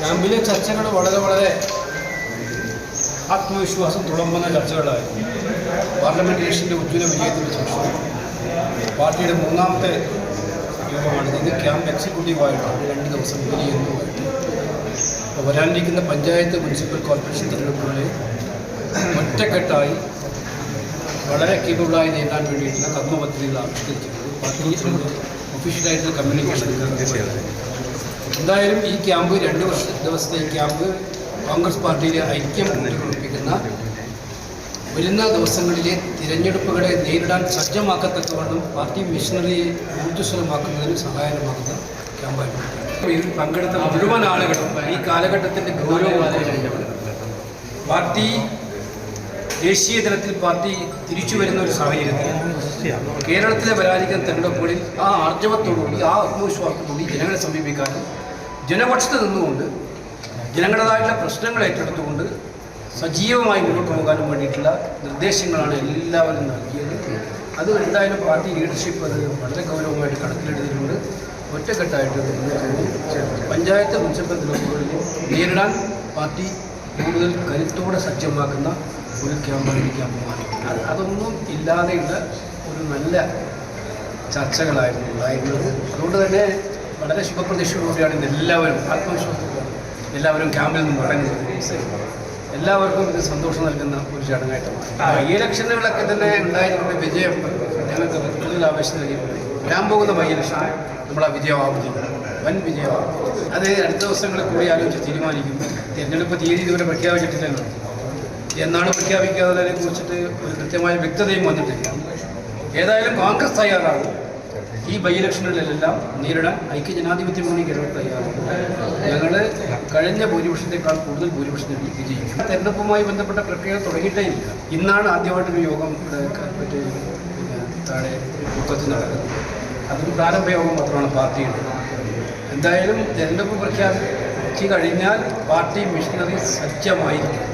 ക്യാമ്പിലെ ചർച്ചകൾ വളരെ വളരെ ആത്മവിശ്വാസം തുളമ്പുന്ന ചർച്ചകളായിരുന്നു. പാർലമെന്റ് ഇലക്ഷന്റെ ഉജ്ജ്വല വിജയത്തിന് ശേഷം പാർട്ടിയുടെ മൂന്നാമത്തെ യോഗമാണ് ഇന്ന് ക്യാമ്പ് എക്സിക്യൂട്ടീവായിട്ടാണ് രണ്ട് ദിവസം വിലയിരുന്നുമായിട്ട് അപ്പോൾ വരാനിരിക്കുന്ന പഞ്ചായത്ത് മുനിസിപ്പൽ കോർപ്പറേഷൻ തിരഞ്ഞെടുപ്പുകളിൽ ഒറ്റക്കെട്ടായി വളരെ കീപുള്ളായി നേടാൻ വേണ്ടിയിട്ടുള്ള കർമ്മപദ്ധതികൾ ആവിഷ്കരിച്ചിട്ടുണ്ട്. പാർട്ടി ഒഫീഷ്യലായിട്ടുള്ള കമ്മ്യൂണിക്കേഷൻ എന്തായാലും ഈ ക്യാമ്പ് രണ്ട് വർഷ ദിവസത്തെ ഈ ക്യാമ്പ് കോൺഗ്രസ് പാർട്ടിയിലെ ഐക്യം ഉറപ്പിക്കുന്ന വരുന്ന ദിവസങ്ങളിലെ തിരഞ്ഞെടുപ്പുകളെ നേരിടാൻ സജ്ജമാക്കത്തക്കവണ്ണം പാർട്ടി മിഷനറിയെ ഊർജസ്വലമാക്കുന്നതിന് സഹായകമാകുന്ന ക്യാമ്പായിട്ടുണ്ട് ഇതിൽ പങ്കെടുത്ത മുഴുവൻ ആളുകളും ഈ കാലഘട്ടത്തിന്റെ ഗൗരവം പാർട്ടി ദേശീയ തലത്തിൽ പാർട്ടി തിരിച്ചു വരുന്ന ഒരു സാഹചര്യത്തിൽ കേരളത്തിലെ വരാനിരിക്കുന്ന തെരഞ്ഞെടുപ്പുകളിൽ ആ ആർജവത്തോടുകൂടി ആ ആത്മവിശ്വാസത്തോടുകൂടി ജനങ്ങളെ സമീപിക്കാനും ജനപക്ഷത്ത് നിന്നുകൊണ്ട് ജനങ്ങളുടേതായിട്ടുള്ള പ്രശ്നങ്ങൾ ഏറ്റെടുത്തുകൊണ്ട് സജീവമായി മുന്നോട്ട് പോകാനും വേണ്ടിയിട്ടുള്ള നിർദ്ദേശങ്ങളാണ് എല്ലാവരും നൽകിയത്. അത് എന്തായാലും പാർട്ടി ലീഡർഷിപ്പ് അത് വളരെ ഗൗരവമായിട്ട് കണക്കിലെടുത്തിട്ടുണ്ട്. ഒറ്റക്കെട്ടായിട്ട് പഞ്ചായത്ത് മുനിസിപ്പൽ തെരഞ്ഞെടുപ്പുകളിൽ നേരിടാൻ പാർട്ടി കൂടുതൽ കരുത്തോടെ സജ്ജമാക്കുന്ന ഒരു ക്യാമ്പാണ് ഈ ക്യാമ്പ് അതൊന്നും ഇല്ലാതെയുള്ള ഒരു നല്ല ചർച്ചകളായിരുന്നു ഉണ്ടായിരുന്നത്. അതുകൊണ്ട് തന്നെ വളരെ ശുഭപ്രതീക്ഷയോടുകൂടിയാണ് ഇന്ന് എല്ലാവരും ആത്മവിശ്വാസത്തോടെ എല്ലാവരും ക്യാമ്പിൽ നിന്ന് മടങ്ങുന്നത്. എല്ലാവർക്കും ഇത് സന്തോഷം നൽകുന്ന ഒരു ചടങ്ങായിട്ട് ഈ ഇലക്ഷനുകളൊക്കെ തന്നെ ഉണ്ടായിരുന്ന വിജയം ഞങ്ങൾക്ക് കൂടുതൽ ആവേശം നൽകിയിട്ടുണ്ട്. വരാൻ പോകുന്ന ബൈ ഇലക്ഷൻ നമ്മളാ വിജയമാവുന്നു. വൻ വിജയമാവും അത് അടുത്ത ദിവസങ്ങളിൽ കൂടി ആലോചിച്ച് തീരുമാനിക്കും. തിരഞ്ഞെടുപ്പ് തീയതി ഇതുവരെ പ്രഖ്യാപിച്ചിട്ടില്ലല്ലോ. എന്നാണ് പ്രഖ്യാപിക്കാത്തതിനെ കുറിച്ചിട്ട് ഒരു കൃത്യമായ വ്യക്തതയും വന്നിട്ടില്ല. ഏതായാലും കോൺഗ്രസ് തയ്യാറാകും ഈ ബൈ ഇലക്ഷനുകളിലെല്ലാം നേരിടാൻ ഐക്യജനാധിപത്യ മുന്നണി കേരളം തയ്യാറാകും ഞങ്ങൾ കഴിഞ്ഞ ഭൂരിപക്ഷത്തെക്കാൾ കൂടുതൽ ഭൂരിപക്ഷം നേടി വിജയിക്കും. തെരഞ്ഞെടുപ്പുമായി ബന്ധപ്പെട്ട പ്രക്രിയ തുടങ്ങിയിട്ടേ ഇന്നാണ് ആദ്യമായിട്ടൊരു യോഗം ഇവിടെ മറ്റേ താഴെ മൊത്തത്തിൽ നടക്കുന്നത്. അതൊരു പ്രാരംഭ യോഗം മാത്രമാണ് പാർട്ടിയുടെ. എന്തായാലും തെരഞ്ഞെടുപ്പ് പ്രഖ്യാപിച്ച് കഴിഞ്ഞാൽ പാർട്ടി മിഷനറി സജ്ജമായിരിക്കും.